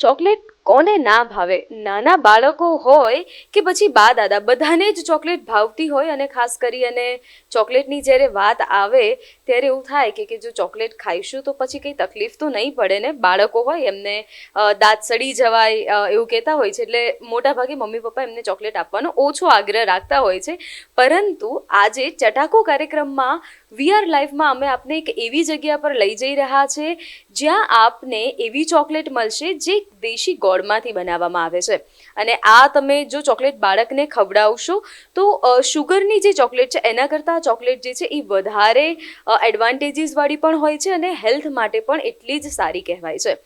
Chocolate કોને ના ભાવે? નાના બાળકો હોય કે પછી બા દાદા, બધાને જ ચોકલેટ ભાવતી હોય અને ખાસ કરી અને ચોકલેટની જ્યારે વાત આવે ત્યારે એવું થાય કે કે જો ચોકલેટ ખાઈશું તો પછી કંઈ તકલીફ તો નહીં પડે ને? બાળકો હોય એમને દાંત સડી જવાય એવું કહેતા હોય છે. એટલે મોટા ભાગે મમ્મી પપ્પા એમને ચોકલેટ આપવાનો ઓછો આગ્રહ રાખતા હોય છે. પરંતુ આજે ચટાકો કાર્યક્રમમાં વી આર લાઈફમાં અમે આપને એક એવી જગ્યા પર લઈ જઈ રહ્યા છે, જ્યાં આપને એવી ચોકલેટ મળશે જે દેશી ગોળમાંથી બનાવવામાં આવે છે. અને આ તમે જો ચોકલેટ બાળકને ખવડાવશો, તો શુગરની જે ચોકલેટ છે, એના કરતાં ચોકલેટ જે છે, એ વધારે એડવાન્ટેજીસવાળી પણ હોય છે અને હેલ્થ માટે પણ એટલી જ સારી કહેવાય છે.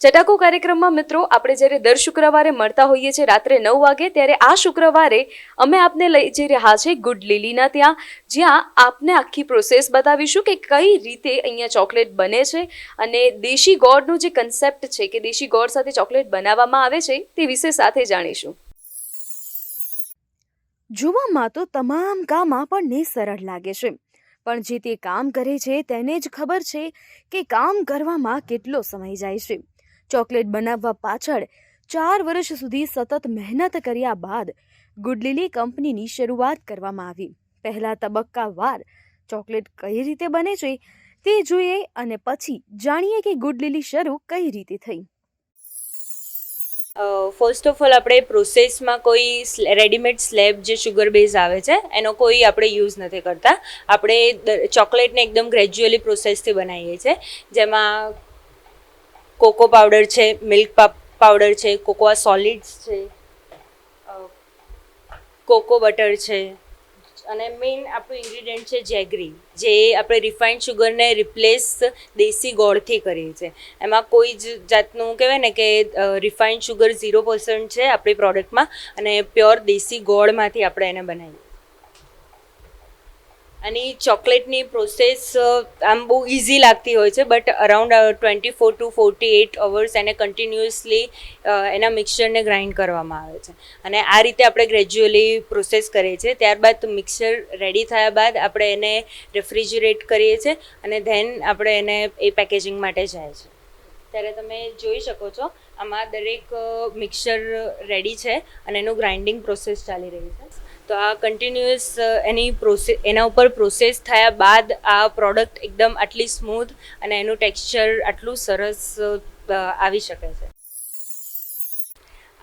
ચટાકો કાર્યક્રમમાં મિત્રો, આપણે જ્યારે દર શુક્રવારે મળતા હોઈએ છીએ રાત્રે નવ વાગે, ત્યારે આ શુક્રવારે અમે આપને લઈ જઈ રહ્યા છે ગુડ લીલીના ત્યાં, જ્યાં આપને આખી પ્રોસેસ બતાવીશું કે કઈ રીતે અહીંયા ચોકલેટ બને છે અને દેશી ગોળનો જે કન્સેપ્ટ છે કે દેશી ગોળ સાથે ચોકલેટ બનાવવામાં આવે છે, તે વિશે સાથે જાણીશું. જોવામાં તો તમામ કામ આપણને સરળ લાગે છે. પણ જે તે કામ કરે છે, તેને જ ખબર છે કે કામ કરવામાં કેટલો સમય જાય છે. ચોકલેટ બનાવવા પાછળ ચાર વર્ષ સુધી સતત મહેનત કર્યા બાદ ગુડલીલી કંપનીની શરૂઆત કરવામાં આવી. પહેલા તબક્કાવાર ચોકલેટ કઈ રીતે બને છે તે જોઈએ અને પછી જાણીએ કે ગુડલીલી શરૂ કઈ રીતે થઈ. ફર્સ્ટ ઓફ ઓલ આપણે પ્રોસેસમાં કોઈ રેડીમેડ સ્લેબ જે શુગર બેઝ આવે છે, એનો કોઈ આપણે યુઝ નથી કરતા. આપણે ચોકલેટને એકદમ ગ્રેજ્યુઅલી પ્રોસેસથી બનાવીએ છીએ. જેમાં કોકો પાવડર છે મિલ્ક પાવડર છે કોકોઆ સોલિડ્સ છે કોકો બટર છે. અને મેઇન આપણું ઇન્ગ્રીડિયન્ટ છે જેગરી જે આપણે રિફાઇન્ડ શુગરને રિપ્લેસ દેશી ગોળથી કરીએ છીએ. એમાં કોઈ જ જાતનું કહેવાય ને કે રિફાઇન્ડ શુગર ઝીરો પર્સન્ટ છે આપણી પ્રોડક્ટમાં અને પ્યોર દેશી ગોળમાંથી આપણે એને બનાવીએ. અને ચોકલેટની પ્રોસેસ આમ બહુ ઇઝી લાગતી હોય છે but around twenty four to forty eight hours એને કન્ટિન્યુઅસલી એના મિક્સચરને ગ્રાઇન્ડ કરવામાં આવે છે. અને આ રીતે આપણે ગ્રેજ્યુઅલી પ્રોસેસ કરીએ છીએ. ત્યારબાદ મિક્સર રેડી થયા બાદ આપણે એને રેફ્રિજરેટ કરીએ છીએ અને ધેન આપણે એને એ પેકેજિંગ માટે જાય છે. ત્યારે તમે જોઈ શકો છો, આમાં દરેક મિક્સર રેડી છે અને એનું ગ્રાઇન્ડિંગ પ્રોસેસ ચાલી રહી છે. તો આ કન્ટિન્યુઅસ એની પ્રોસેસ એના ઉપર પ્રોસેસ થયા બાદ આ પ્રોડક્ટ એકદમ આટલી સ્મૂથ અને એનું ટેક્સચર આટલું સરસ આવી શકે છે.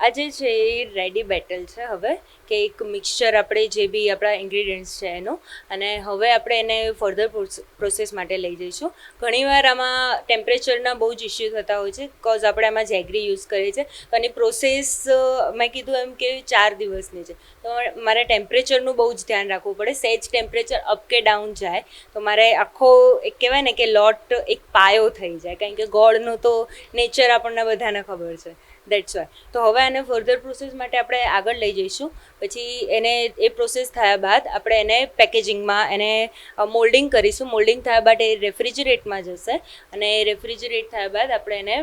આ જે છે એ રેડી બેટલ છે હવે, કે એક મિક્સચર આપણે જે બી આપણા ઇન્ગ્રીડિયન્ટ્સ છે એનું, અને હવે આપણે એને ફર્ધર પ્રોસેસ માટે લઈ જઈશું. ઘણીવાર આમાં ટેમ્પરેચરના બહુ જ ઇસ્યુ થતા હોય છે કોઝ આપણે આમાં જેગરી યુઝ કરીએ છીએ, તો એની પ્રોસેસ મેં કીધું એમ કે ચાર દિવસની છે. તો મારે ટેમ્પરેચરનું બહુ જ ધ્યાન રાખવું પડે, સેજ ટેમ્પરેચર અપ કે ડાઉન જાય, તો મારે આખો એક કહેવાય ને કે લોટ એક પાયો થઈ જાય, કારણ કે ગોળનું તો નેચર આપણને બધાને ખબર છે. દેટ્સ વાય તો હવે આને ફર્ધર પ્રોસેસ માટે આપણે આગળ લઈ જઈશું. પછી એને એ પ્રોસેસ થયા બાદ આપણે એને પેકેજિંગમાં એને મોલ્ડિંગ કરીશું. મોલ્ડિંગ થયા બાદ એ રેફ્રિજરેટમાં જશે અને રેફ્રિજરેટ થયા બાદ આપણે એને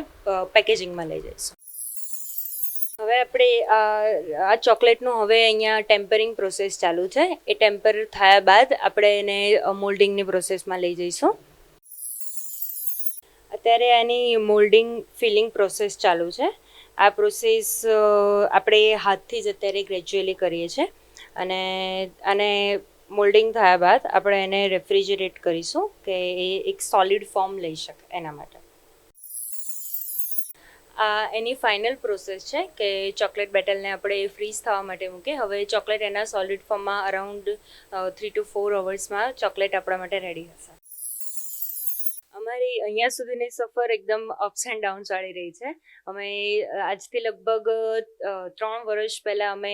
પેકેજિંગમાં લઈ જઈશું. હવે આપણે આ ચોકલેટનું હવે અહીંયા ટેમ્પરિંગ પ્રોસેસ ચાલુ છે. એ ટેમ્પર થયા બાદ આપણે એને મોલ્ડિંગની પ્રોસેસમાં લઈ જઈશું. અત્યારે આની મોલ્ડિંગ ફિલિંગ પ્રોસેસ ચાલુ છે. આ પ્રોસેસ આપણે હાથથી જ અત્યારે ગ્રેજ્યુઅલી કરીએ છીએ. અને અને મોલ્ડિંગ થયા બાદ આપણે એને રેફ્રિજરેટ કરીશું કે એ એક સોલિડ ફોર્મ લઈ શકે એના માટે. આ એની ફાઇનલ પ્રોસેસ છે કે ચોકલેટ બેટલને આપણે ફ્રીઝ થવા માટે મૂકીએ. હવે ચોકલેટ એના સોલિડ ફોર્મમાં અરાઉન્ડ થ્રી ટુ ફોર અવર્સમાં ચોકલેટ આપણા માટે રેડી હશે. અમારી અહીંયા સુધીની સફર એકદમ અપ્સ એન્ડ ડાઉન વાળી રહી છે. અમે આજથી લગભગ ત્રણ વર્ષ પહેલાં અમે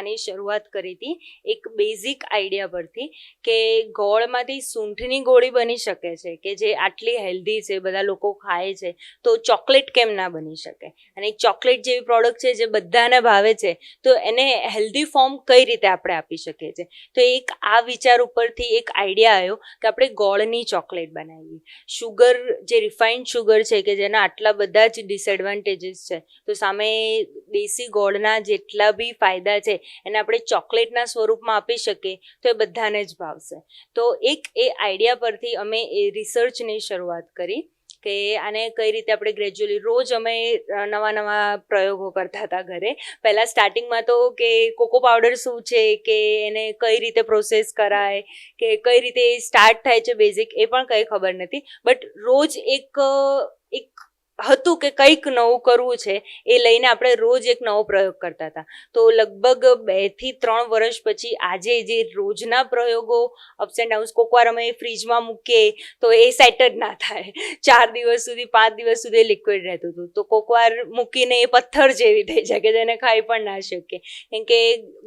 આની શરૂઆત કરી હતી, એક બેઝિક આઈડિયા પરથી કે ગોળમાંથી સૂંઠની ગોળી બની શકે છે, કે જે આટલી હેલ્ધી છે, બધા લોકો ખાય છે, તો ચોકલેટ કેમ ના બની શકે? અને ચોકલેટ જેવી પ્રોડક્ટ છે જે બધાને ભાવે છે, તો એને હેલ્ધી ફોર્મ કઈ રીતે આપણે આપી શકીએ છીએ? તો એક આ વિચાર ઉપરથી એક આઈડિયા આવ્યો કે આપણે ગોળની ચોકલેટ બનાવીએ. શુગર જે રિફાઇન્ડ શુગર છે કે જેના આટલા બધા જ ડિસએડવાન્ટેજીસ છે, તો સામે દેશી ગોળના જેટલા બી ફાયદા છે, એને આપણે ચોકલેટના સ્વરૂપમાં આપી શકીએ, તો એ બધાને જ ભાવશે. તો એક એ આઈડિયા પરથી અમે એ રિસર્ચની શરૂઆત કરી. કે આને કઈ રીતે આપણે ગ્રેજ્યુઅલી રોજ અમે નવા નવા પ્રયોગો કરતા હતા ઘરે. પહેલાં સ્ટાર્ટિંગમાં તો કે કોકો પાવડર શું છે, કે એને કઈ રીતે પ્રોસેસ કરાય, કે કઈ રીતે સ્ટાર્ટ થાય છે બેઝિક એ પણ કંઈ ખબર નથી. બટ રોજ એક એક હતું કે કંઈક નવું કરવું છે, એ લઈને આપણે રોજ એક નવો પ્રયોગ કરતા હતા. તો લગભગ બેથી ત્રણ વર્ષ પછી આજે જે રોજના પ્રયોગો અપ્સ એન્ડ ડાઉન્સ કોકવાર અમે ફ્રીજમાં મૂકીએ, તો એ સેટ જ ના થાય. ચાર દિવસ સુધી, પાંચ દિવસ સુધી લિક્વિડ રહેતું હતું. તો કોકવાર મૂકીને એ પથ્થર જેવી થઈ જાય કે જેને ખાઈ પણ ના શકીએ. કેમ કે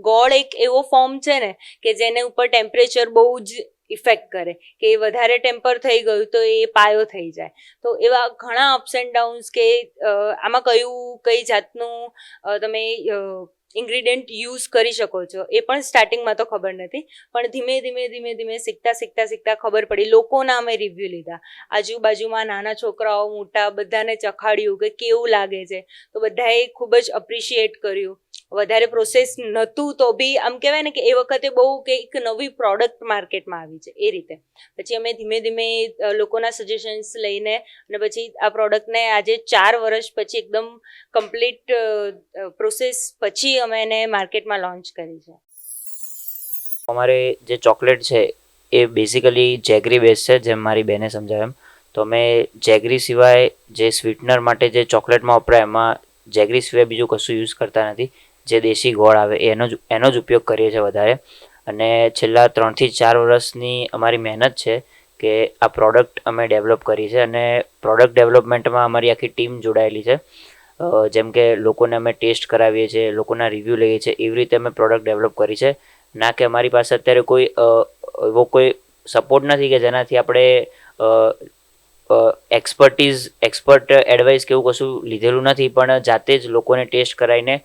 ગોળ એક એવો ફોર્મ છે ને, કે જેને ઉપર ટેમ્પરેચર બહુ જ ઇફેક્ટ કરે, કે એ વધારે ટેમ્પર થઈ ગયું તો એ પાયો થઈ જાય. તો એવા ઘણા અપ્સ એન્ડ ડાઉન્સ કે આમાં કયું, કઈ જાતનું તમે ઇન્ગ્રીડિયન્ટ યુઝ કરી શકો છો, એ પણ સ્ટાર્ટિંગમાં તો ખબર નથી. પણ ધીમે ધીમે ધીમે ધીમે શીખતા શીખતા શીખતા ખબર પડી. લોકોના અમે રિવ્યૂ લીધા. આજુબાજુમાં નાના છોકરાઓ, મોટા બધાને ચખાડ્યું કે કેવું લાગે છે. તો બધાએ ખૂબ જ અપ્રિશિએટ કર્યું. વધારે પ્રોસેસ નહોતું તો બી આમ કહેવાય ને કે એ વખતે બહુ કંઈક નવી પ્રોડક્ટ માર્કેટમાં આવી છે, એ રીતે. પછી અમે ધીમે ધીમે લોકોના સજેશન્સ લઈને અને પછી આ પ્રોડક્ટને આજે ચાર વર્ષ પછી એકદમ કમ્પ્લીટ પ્રોસેસ પછી અમે એને માર્કેટમાં લોન્ચ કરી છે. અમારે જે ચોકલેટ છે, એ બેઝિકલી જેગરી બેઝ છે, જેમ મારી બેને સમજાવ્યું એમ. તો અમે જેગરી સિવાય જે સ્વીટનર માટે જે ચોકલેટમાં વપરાય, એમાં જેગરી સિવાય બીજું કશું યુઝ કરતા નથી. જે દેશી ગોળ આવે, એનો જ એનો જ ઉપયોગ કરીએ છીએ વધારે. અને છેલ્લા ત્રણથી ચાર વર્ષની અમારી મહેનત છે કે આ પ્રોડક્ટ અમે ડેવલપ કરી છે અને પ્રોડક્ટ ડેવલપમેન્ટમાં અમારી આખી ટીમ જોડાયેલી છે. જેમ કે લોકોને અમે ટેસ્ટ કરાવીએ છીએ, લોકોના રિવ્યૂ લઈએ છીએ, એવી રીતે અમે પ્રોડક્ટ ડેવલપ કરી છે. ના કે અમારી પાસે અત્યારે કોઈ એવો કોઈ સપોર્ટ નથી કે જેનાથી આપણે એક્સપર્ટીઝ એક્સપર્ટ એડવાઇસ કે એવું કશું લીધેલું નથી, પણ જાતે જ લોકોને ટેસ્ટ કરાવીને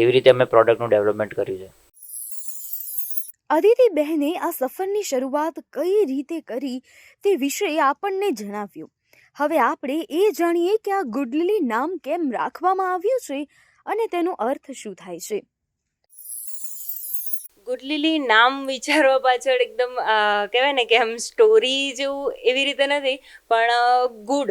એવી રીતે અમે પ્રોડક્ટનું ડેવલપમેન્ટ કર્યું છે. અદિતિ બહેને આ સફરની શરૂઆત કઈ રીતે કરી તે વિશે આપણને જણાવ્યું. હવે આપણે એ જાણીએ કે આ ગુડલી નામ કેમ રાખવામાં આવ્યું છે અને તેનો અર્થ શું થાય છે. ગુડલીલી નામ વિચારવા પાછળ એકદમ કહેવાય ને કે આમ સ્ટોરી જેવું એવી રીતે નથી, પણ ગુડ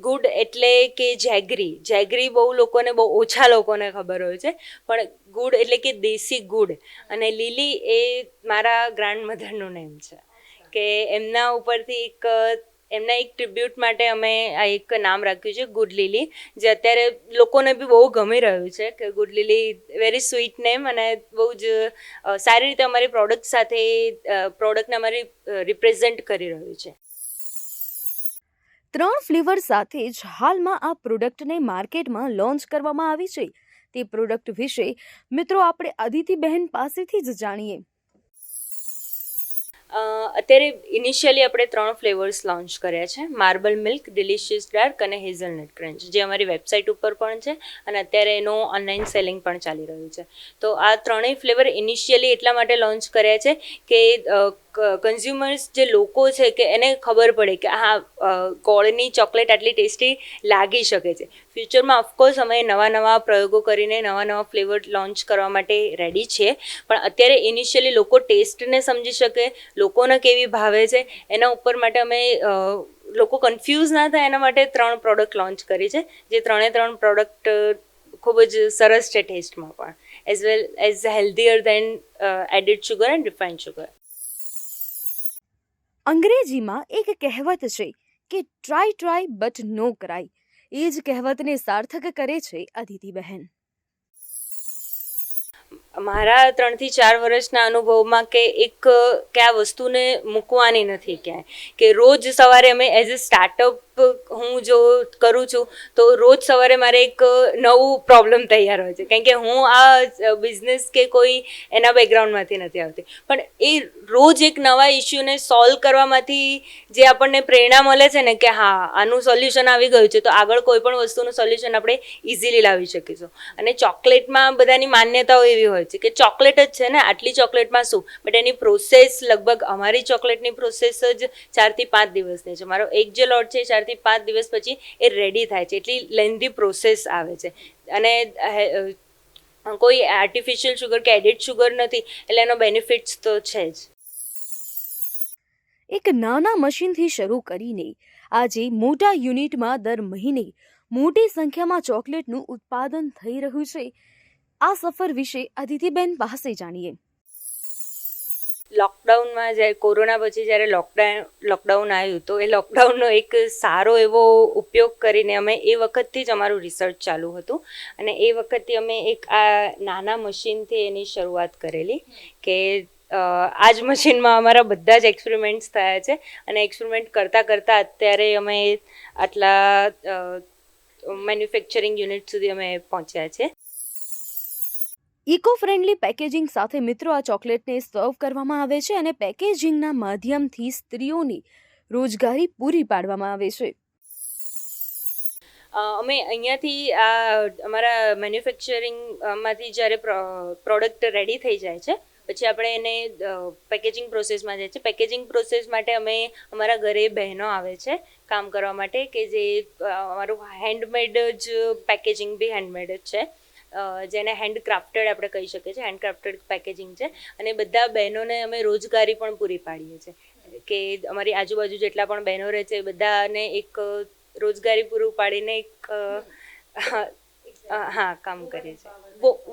ગુડ એટલે કે જેગરી જેગરી બહુ લોકોને, બહુ ઓછા લોકોને ખબર હોય છે, પણ ગુડ એટલે કે દેશી ગુડ અને લીલી એ મારા ગ્રાન્ડ મધરનું નેમ છે. કે એમના ઉપરથી એક એમના એક ટ્રિબ્યુટ માટે અમે આ એક નામ રાખ્યું છે ગુડ લીલી જે અત્યારે લોકોને બી બહુ ગમી રહ્યું છે કે Good Lily very sweet name અને બહુ જ સારી રીતે અમારી પ્રોડક્ટ સાથે પ્રોડક્ટને અમારી રિપ્રેઝેન્ટ કરી રહ્યું છે. ત્રણ ફ્લેવર સાથે જ હાલમાં આ પ્રોડક્ટને માર્કેટમાં લોન્ચ કરવામાં આવી છે. તે પ્રોડક્ટ વિશે મિત્રો આપણે અદિતિ બહેન પાસેથી જ જાણીએ. અત્યારે ઇનિશિયલી આપણે ત્રણ ફ્લેવર્સ લોન્ચ કર્યા છે. માર્બલ મિલ્ક ડિલિશિયસ ડાર્ક અને હેઝલનટ ક્રંચ જે અમારી વેબસાઇટ ઉપર પણ છે અને અત્યારે એનું ઓનલાઈન સેલિંગ પણ ચાલી રહ્યું છે. તો આ ત્રણેય ફ્લેવર ઇનિશિયલી એટલા માટે લોન્ચ કર્યા છે કે કન્ઝ્યુમર્સ જે લોકો છે કે એને ખબર પડે કે હા ગોળની ચોકલેટ આટલી ટેસ્ટી લાગી શકે છે. ફ્યુચરમાં ઓફકોર્સ અમે નવા નવા પ્રયોગો કરીને નવા નવા ફ્લેવર લોન્ચ કરવા માટે રેડી છીએ પણ અત્યારે ઇનિશિયલી લોકો ટેસ્ટને સમજી શકે, લોકોને કેવી ભાવે છે, એના ઉપર માટે અમે લોકો કન્ફ્યુઝ ના થાય એના માટે ત્રણ પ્રોડક્ટ લોન્ચ કરી છે. જે ત્રણે ત્રણ પ્રોડક્ટ ખૂબ જ સરસ છે ટેસ્ટમાં પણ. As well as healthier than added sugar and refined sugar અંગ્રેજીમાં એક કહેવત છે કે try try but no cry એ જ કહેવતને સાર્થક કરે છે અદિતિ બહેન મારા ત્રણથી ચાર વર્ષના અનુભવમાં કે એક કયા વસ્તુને મૂકવાની નથી ક્યાંય. કે રોજ સવારે અમે એઝ અ સ્ટાર્ટઅપ હું જો કરું છું, તો રોજ સવારે મારે એક નવું પ્રોબ્લેમ તૈયાર હોય છે. કારણ કે હું આ બિઝનેસ કે કોઈ એના બેકગ્રાઉન્ડમાંથી નથી આવતી. પણ એ રોજ એક નવા ઇસ્યુને સોલ્વ કરવામાંથી જે આપણને પ્રેરણા મળે છે ને કે હા, આનું સોલ્યુશન આવી ગયું છે, તો આગળ કોઈ પણ વસ્તુનું સોલ્યુશન આપણે ઇઝીલી લાવી શકીશું. અને ચોકલેટમાં બધાની માન્યતાઓ એવી હોય છે કે ચોકલેટ જ છે ને, આટલી ચોકલેટમાં શું? બટ એની પ્રોસેસ લગભગ અમારી ચોકલેટની પ્રોસેસ જ ચારથી પાંચ દિવસની છે. મારો એક જે લોટ છે એ ચારથી પાંચ દિવસ પછી એ રેડી થાય છે. એટલી લેન્ધી પ્રોસેસ આવે છે. અને કોઈ આર્ટિફિશિયલ શુગર કે એડિડ શુગર નથી, એટલે એનો બેનિફિટ્સ તો છે જ. એક નાના મશીનથી શરૂ કરીને આજે મોટા યુનિટમાં દર મહિને મોટી સંખ્યામાં ચોકલેટનું ઉત્પાદન થઈ રહ્યું છે. આ સફર વિશે અદિતિબેન પાસે જાણીએ. લોકડાઉનમાં જ્યારે કોરોના પછી જ્યારે લોકડાઉન લોકડાઉન આવ્યું, તો એ લોકડાઉનનો એક સારો એવો ઉપયોગ કરીને અમે એ વખતથી જ અમારું રિસર્ચ ચાલુ હતું. અને એ વખતથી અમે એક આ નાના મશીનથી એની શરૂઆત કરેલી કે આ જ મશીનમાં અમારા બધા જ એક્સપેરિમેન્ટ્સ થયા છે. અને એક્સપેરિમેન્ટ કરતાં કરતાં અત્યારે અમે આટલા મેન્યુફેક્ચરિંગ યુનિટ સુધી અમે પહોંચ્યા છે. ઇકો ફ્રેન્ડલી પેકેજિંગ સાથે મિત્રો આ ચોકલેટને સર્વ કરવામાં આવે છે અને પેકેજિંગના માધ્યમથી સ્ત્રીઓની રોજગારી પૂરી પાડવામાં આવે છે. અમે અહીંયાથી આ અમારા મેન્યુફેક્ચરિંગમાંથી જ્યારે પ્રોડક્ટ રેડી થઈ જાય છે, પછી આપણે એને પેકેજિંગ પ્રોસેસમાં જાય છે. પેકેજિંગ પ્રોસેસ માટે અમે અમારા ઘરે બહેનો આવે છે કામ કરવા માટે કે જે અમારું હેન્ડમેડ જ પેકેજિંગ બી હેન્ડમેડ જ છે. જેને હેન્ડક્રાફ્ટેડ આપણે કહી શકીએ છીએ હેન્ડક્રાફ્ટેડ પેકેજિંગ છે. અને બધા બહેનોને અમે રોજગારી પણ પૂરી પાડીએ છીએ. કે અમારી આજુબાજુ જેટલા પણ બહેનો રહે છે એ બધાને એક રોજગારી પૂરું પાડીને એક હા કામ કરીએ છીએ.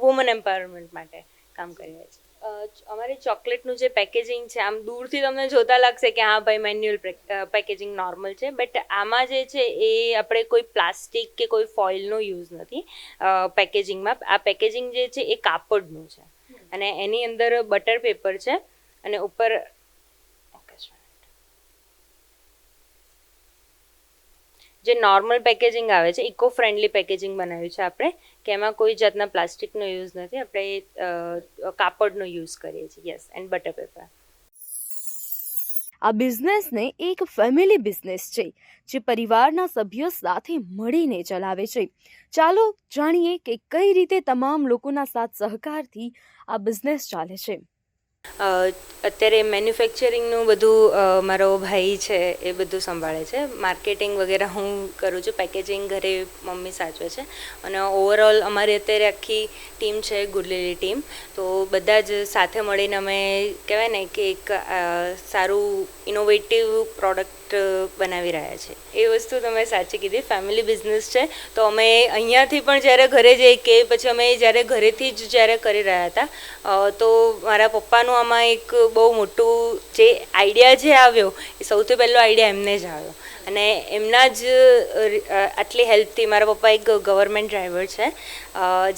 વુમન એમ્પાવરમેન્ટ માટે કામ કરીએ છીએ. અમારી ચોકલેટનું જે પેકેજિંગ છે આમ દૂરથી તમને જોતા લાગશે કે હા ભાઈ મેન્યુઅલ પેકેજિંગ નોર્મલ છે બટ આમાં જે છે એ આપણે કોઈ પ્લાસ્ટિક કે કોઈ ફોઇલનો યુઝ નથી પેકેજિંગમાં. આ પેકેજિંગ જે છે એ કાપડનું છે. અને એની અંદર બટર પેપર છે અને ઉપર એક જ minute. જે નોર્મલ પેકેજિંગ આવે છે ઇકો ફ્રેન્ડલી પેકેજિંગ બનાવ્યું છે આપણે, કે એમાં કોઈ જાતના પ્લાસ્ટિકનો યુઝ નથી, આપણે કાપડનો યુઝ કરીએ છીએ. યસ એન્ડ બટર પેપર આ બિઝનેસને એક ફેમિલી બિઝનેસ છે, જે પરિવારના સભ્યો સાથે મળીને ચલાવે છે. ચાલો જાણીએ કે કઈ રીતે તમામ લોકોના સાથ સહકારથી આ બિઝનેસ ચાલે છે. અત્યારે મેન્યુફેક્ચરિંગનું બધું મારો ભાઈ છે, એ બધું સંભાળે છે. માર્કેટિંગ વગેરે હું કરું છું, પેકેજિંગ ઘરે મમ્મી સાચવે છે. અને ઓવરઓલ અમારી અત્યારે આખી ટીમ છે, ગુડલીલી ટીમ. તો બધા જ સાથે મળીને અમે કહેવાય ને કે એક સારું ઇનોવેટિવ પ્રોડક્ટ બનાવી રહ્યા છે. એ વસ્તુ તમે સાચી કીધી. ફેમિલી બિઝનેસ છે. તો અમે અહીંયાથી પણ જ્યારે ઘરે જઈએ કે પછી અમે જ્યારે ઘરેથી જ જ્યારે કરી રહ્યા હતા તો મારા પપ્પાનું આમાં એક બહુ મોટું જે આઈડિયા જે આવ્યો, એ સૌથી પહેલો આઈડિયા એમને જ આવ્યો. અને એમના જ આટલી હેલ્પથી મારા પપ્પા એક ગવર્મેન્ટ ડ્રાઈવર છે.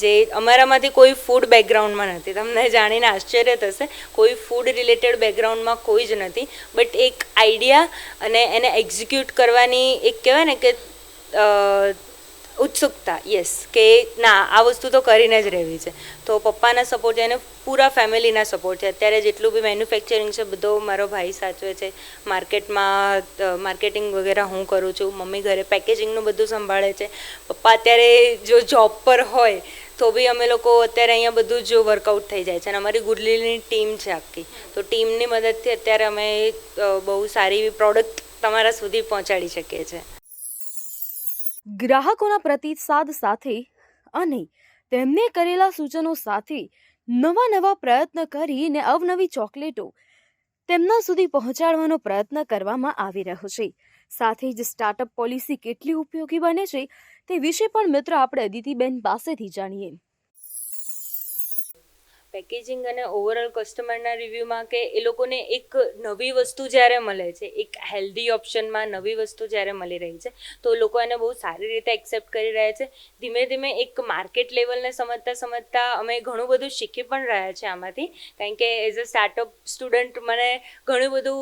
જે અમારામાંથી કોઈ ફૂડ બેકગ્રાઉન્ડમાં નથી. તમને જાણીને આશ્ચર્ય થશે, કોઈ ફૂડ રિલેટેડ બેકગ્રાઉન્ડમાં કોઈ જ નથી. બટ એક આઈડિયા અને એને એક્ઝિક્યુટ કરવાની એક કહેવાય ને કે ઉત્સુકતા યસ કે ના, આ વસ્તુ તો કરીને જ રહેવી છે. તો પપ્પાના સપોર્ટ છે અને પૂરા ફેમિલીના સપોર્ટ છે. અત્યારે જેટલું બી મેન્યુફેક્ચરિંગ છે, બધો મારો ભાઈ સાચવે છે. માર્કેટમાં માર્કેટિંગ વગેરે હું કરું છું, મમ્મી ઘરે પેકેજિંગનું બધું સંભાળે છે. પપ્પા અત્યારે જો જોબ પર હોય, તો બી અમે લોકો અત્યારે અહીંયા બધું જ વર્કઆઉટ થઈ જાય છે અને અમારી ગુડલીની ટીમ છે આખી. તો ટીમની મદદથી અત્યારે અમે બહુ સારી એવી પ્રોડક્ટ તમારા સુધી પહોંચાડી શકીએ છીએ ગ્રાહકોના પ્રતિસાદ સાથે અને તેમને કરેલા સૂચનો સાથે નવા નવા પ્રયત્ન કરીને અવનવી ચોકલેટો તેમના સુધી પહોંચાડવાનો પ્રયત્ન કરવામાં આવી રહ્યો છે. સાથે જ સ્ટાર્ટઅપ પોલિસી કેટલી ઉપયોગી બને છે તે વિશે પણ મિત્ર આપણે અદિતિબેન પાસેથી જાણીએ. પેકેજિંગ અને ઓવરઓલ કસ્ટમરના રિવ્યૂમાં કે એ લોકોને એક નવી વસ્તુ જ્યારે મળે છે, એક હેલ્ધી ઓપ્શનમાં નવી વસ્તુ જ્યારે મળી રહી છે, તો લોકો એને બહુ સારી રીતે એક્સેપ્ટ કરી રહ્યા છે. ધીમે ધીમે એક માર્કેટ લેવલને સમજતા સમજતા અમે ઘણું બધું શીખી પણ રહ્યા છે આમાંથી. કારણ કે એઝ અ સ્ટાર્ટઅપ સ્ટુડન્ટ મને ઘણું બધું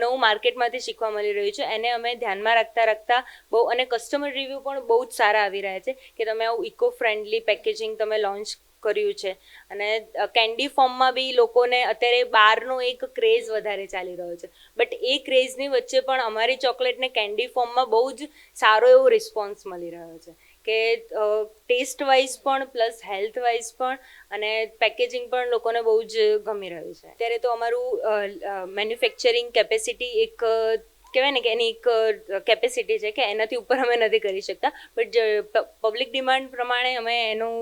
નવું માર્કેટમાંથી શીખવા મળી રહ્યું છે. એને અમે ધ્યાનમાં રાખતા રાખતા બહુ અને કસ્ટમર રિવ્યૂ પણ બહુ જ સારા આવી રહ્યા છે કે તમે આવું ઇકો ફ્રેન્ડલી પેકેજિંગ તમે લોન્ચ કર્યું છે. અને કેન્ડી ફોર્મમાં બી લોકોને અત્યારે બહારનો એક ક્રેઝ વધારે ચાલી રહ્યો છે. બટ એ ક્રેઝની વચ્ચે પણ અમારી ચોકલેટને કેન્ડી ફોર્મમાં બહુ જ સારો એવો રિસ્પોન્સ મળી રહ્યો છે. કે ટેસ્ટ વાઇઝ પણ પ્લસ હેલ્થ વાઇઝ પણ, અને પેકેજિંગ પણ લોકોને બહુ જ ગમી રહ્યું છે. અત્યારે તો અમારું મેન્યુફેક્ચરિંગ કેપેસિટી એક કહેવાય ને કે એની એક કેપેસિટી છે કે એનાથી ઉપર અમે નથી કરી શકતા. બટ પબ્લિક ડિમાન્ડ પ્રમાણે અમે એનું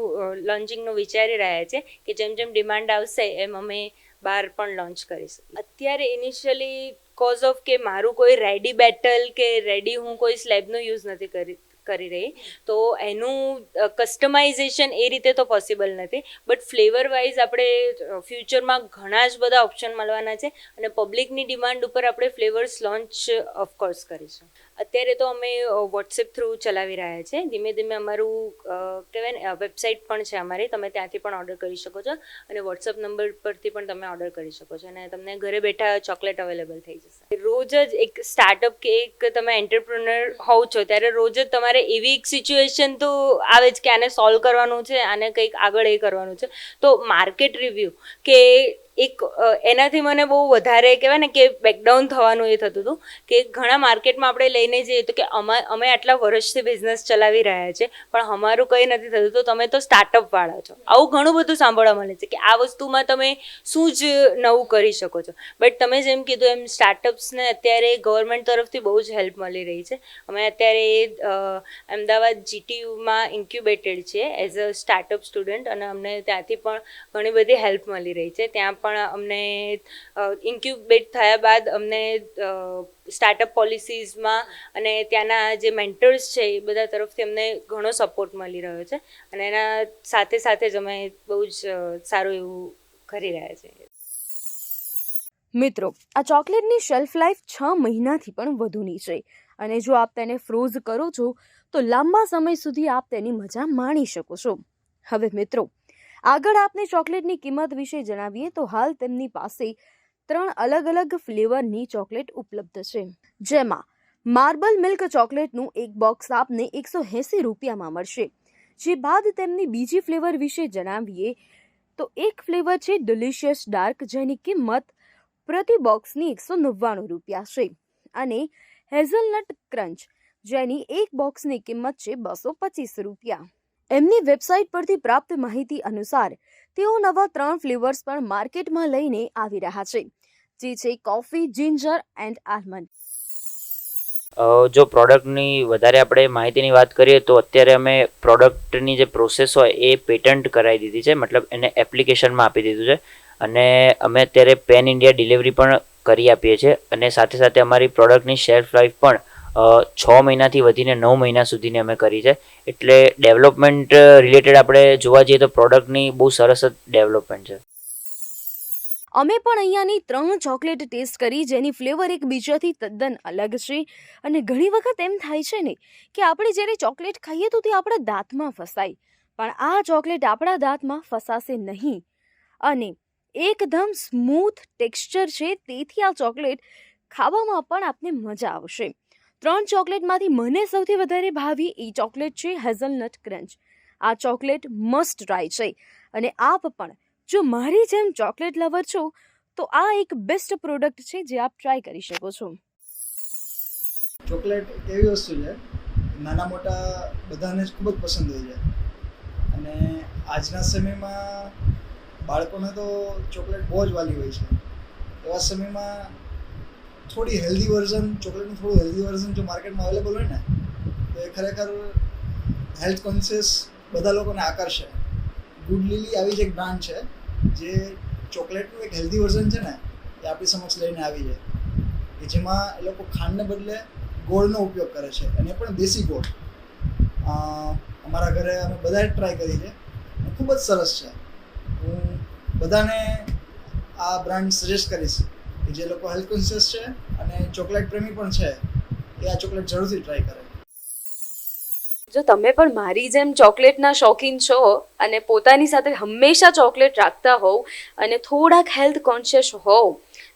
લોન્ચિંગનું વિચારી રહ્યા છીએ કે જેમ જેમ ડિમાન્ડ આવશે એમ અમે બહાર પણ લોન્ચ કરીશું અત્યારે ઇનિશિયલી કોઝ ઓફ કે મારું કોઈ રેડી બેટલ કે રેડી હું કોઈ સ્લેબનો યુઝ નથી કરી કરી રહી. તો એનું કસ્ટમાઇઝેશન એ રીતે તો પોસિબલ નથી. બટ ફ્લેવર વાઇઝ આપણે ફ્યુચરમાં ઘણા જ બધા ઓપ્શન મળવાના છે. અને પબ્લિકની ડિમાન્ડ ઉપર આપણે ફ્લેવર્સ લોન્ચ ઓફકોર્સ કરીશું. અત્યારે તો અમે વોટ્સએપ થ્રુ ચલાવી રહ્યા છે. ધીમે ધીમે અમારું કહેવાય ને વેબસાઇટ પણ છે અમારી. તમે ત્યાંથી પણ ઓર્ડર કરી શકો છો. અને વોટ્સએપ નંબર પરથી પણ તમે ઓર્ડર કરી શકો છો. અને તમને ઘરે બેઠા ચોકલેટ અવેલેબલ થઈ જશે. રોજ જ એક સ્ટાર્ટઅપ કે એક તમે એન્ટરપ્રિનર હોવ છો, ત્યારે રોજ જ તમારે એવી એક સિચ્યુએશન તો આવે જ કે આને સોલ્વ કરવાનું છે, આને કંઈક આગળ એ કરવાનું છે. તો માર્કેટ રિવ્યૂ કે એક એનાથી મને બહુ વધારે કહેવાય ને કે બેકડાઉન થવાનું એ થતું હતું કે ઘણા માર્કેટમાં આપણે લઈને જઈએ તો કે અમા, અમે આટલા વર્ષથી બિઝનેસ ચલાવી રહ્યા છે, પણ અમારું કંઈ નથી થતું. તો તમે તો સ્ટાર્ટઅપ વાળા છો. આવું ઘણું બધું સાંભળવા મળે છે કે આ વસ્તુમાં તમે શું જ નવું કરી શકો છો. બટ તમે જેમ કીધું એમ સ્ટાર્ટઅપ્સને અત્યારે ગવર્મેન્ટ તરફથી બહુ જ હેલ્પ મળી રહી છે. અમે અત્યારે એ અમદાવાદ જીટીયુમાં ઇન્ક્યુબેટેડ છીએ એઝ અ સ્ટાર્ટઅપ સ્ટુડન્ટ અને અમને ત્યાંથી પણ ઘણી બધી હેલ્પ મળી રહી છે. ત્યાં પણ અમને ઇન્ક્યુબેટ થયા બાદ અમને સ્ટાર્ટઅપ પોલિસીઝમાં અને ત્યાંના જે મેન્ટર્સ છે એ બધા તરફથી અમને ઘણો સપોર્ટ મળી રહ્યો છે. અને એના સાથે સાથે જ અમે બહુ જ સારું એવું કરી રહ્યા છીએ મિત્રો, આ ચોકલેટની શેલ્ફ લાઈફ છ મહિનાથી પણ વધુની છે. અને જો આપ તેને ફ્રોઝ કરો છો, તો લાંબા સમય સુધી આપ તેની મજા માણી શકો છો. હવે મિત્રો આગળ આપને ચોકલેટની કિંમત વિશે જણાવીએ તો હાલ તેમની પાસે ત્રણ અલગ અલગ ફ્લેવરની ચોકલેટ ઉપલબ્ધ છે. જેમાં માર્બલ મિલ્ક ચોકલેટનું એક બોક્સ આપને એકસો એંસી રૂપિયામાં મળશે. જે બાદ તેમની બીજી ફ્લેવર વિશે જણાવીએ તો એક ફ્લેવર છે ડિલિશિયસ ડાર્ક જેની કિંમત પ્રતિ બોક્સની એકસો નવ્વાણું રૂપિયા છે. અને હેઝલનટ ક્રંચ જેની એક બોક્સની કિંમત છે બસો પચીસ રૂપિયા. એમની વેબસાઇટ પરથી પ્રાપ્ત માહિતી અનુસાર, તેઓ નવા ત્રણ ફ્લેવર્સ પણ માર્કેટમાં લઈને આવી રહ્યા છે, જે છે કોફી, જિંજર એન્ડ આલમંડ. જો પ્રોડક્ટની વધારે આપણે માહિતીની વાત કરીએ તો અત્યારે અમે પ્રોડક્ટની જે પ્રોસેસ હોય એ પેટન્ટ કરાવી દીધી છે, મતલબ એને એપ્લિકેશનમાં આપી દીધું છે, અને અમે અત્યારે પેન ઇન્ડિયા ડિલિવરી પણ કરી આપીએ છીએ, અને સાથે સાથે અમારી પ્રોડક્ટની શેલ્ફ લાઈફ પણ છ મહિનાથી વધીને નવ મહિના સુધીની અમે કરી છે. એટલે ડેવલપમેન્ટ રિલેટેડ આપણે જોવા જઈએ તો પ્રોડક્ટની બહુ સરસ જ ડેવલપમેન્ટ છે. અમે પણ અહીંયાની ત્રણ ચોકલેટ ટેસ્ટ કરી, જેની ફ્લેવર એકબીજાથી તદ્દન અલગ છે. અને ઘણી વખત એમ થાય છે ને, કે આપણે જ્યારે ચોકલેટ ખાઈએ તો તે આપણા દાંતમાં ફસાય. પણ આ ચોકલેટ આપણા દાંતમાં ફસાશે નહીં. અને એકદમ સ્મૂથ ટેક્સચર છે, તેથી આ ચોકલેટ ખાવામાં પણ આપને મજા આવશે. ત્રણ ચોકલેટમાંથી મને સૌથી વધારે ભાવી એ ચોકલેટ છે હેઝલનટ ક્રંચ. આ ચોકલેટ મસ્ટ ટ્રાય છે. અને આપ પણ, જો મારી જેમ ચોકલેટ લવર છો, તો આ એક બેસ્ટ પ્રોડક્ટ છે જે આપ ટ્રાય કરી શકો છો. ચોકલેટ એવી વસ્તુ છે? નાના મોટા બધાને ખૂબ જ પસંદ હોય છે. અને આજના સમયમાં બાળકોને તો ચોકલેટ બહુ જ વાલી હોય છે. એવા સમયમાં થોડી હેલ્ધી વર્ઝન ચોકલેટનું થોડું હેલ્ધી વર્ઝન જો માર્કેટમાં અવેલેબલ હોય ને, તો એ ખરેખર હેલ્થ કોન્શિયસ બધા લોકોને આકર્ષે. ગુડ લીલી આવી જ એક બ્રાન્ડ છે, જે ચોકલેટનું એક હેલ્ધી વર્ઝન છે ને, એ આપણી સમક્ષ લઈને આવી છે કે જેમાં એ લોકો ખાંડને બદલે ગોળનો ઉપયોગ કરે છે, અને એ પણ દેશી ગોળ. અમારા ઘરે અમે બધાએ ટ્રાય કરી છે ખૂબ જ સરસ છે. હું બધાને આ બ્રાન્ડ સજેસ્ટ કરીશ કે જે લોકો હેલ્થ કોન્શિયસ છે અને ચોકલેટ પ્રેમી પણ છે, એ આ ચોકલેટ જરૂરથી ટ્રાય કરે. જો તમે પણ મારી જેમ ચોકલેટના શોખીન છો અને પોતાની સાથે હંમેશા ચોકલેટ રાખતા હોવ અને થોડાક હેલ્થ કોન્શિયસ હોવ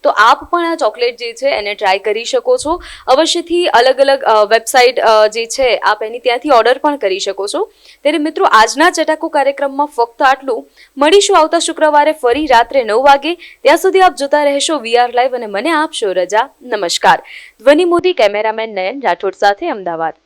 તો આપ પણ આ ચોકલેટ જે છે એને ટ્રાય કરી શકો છો. અવશ્યથી અલગ અલગ વેબસાઇટ જે છે, આપ એની ત્યાંથી ઓર્ડર પણ કરી શકો છો. ત્યારે મિત્રો આજના ચટાકો કાર્યક્રમમાં ફક્ત આટલું. મળીશું આવતા શુક્રવારે ફરી રાત્રે નવ વાગે. ત્યાં સુધી આપ જોતા રહેશો વીઆર લાઈવ અને મને આપશો રજા. નમસ્કાર. ધ્વનિ મોદી, કેમેરામેન નયન રાઠોડ સાથે અમદાવાદ.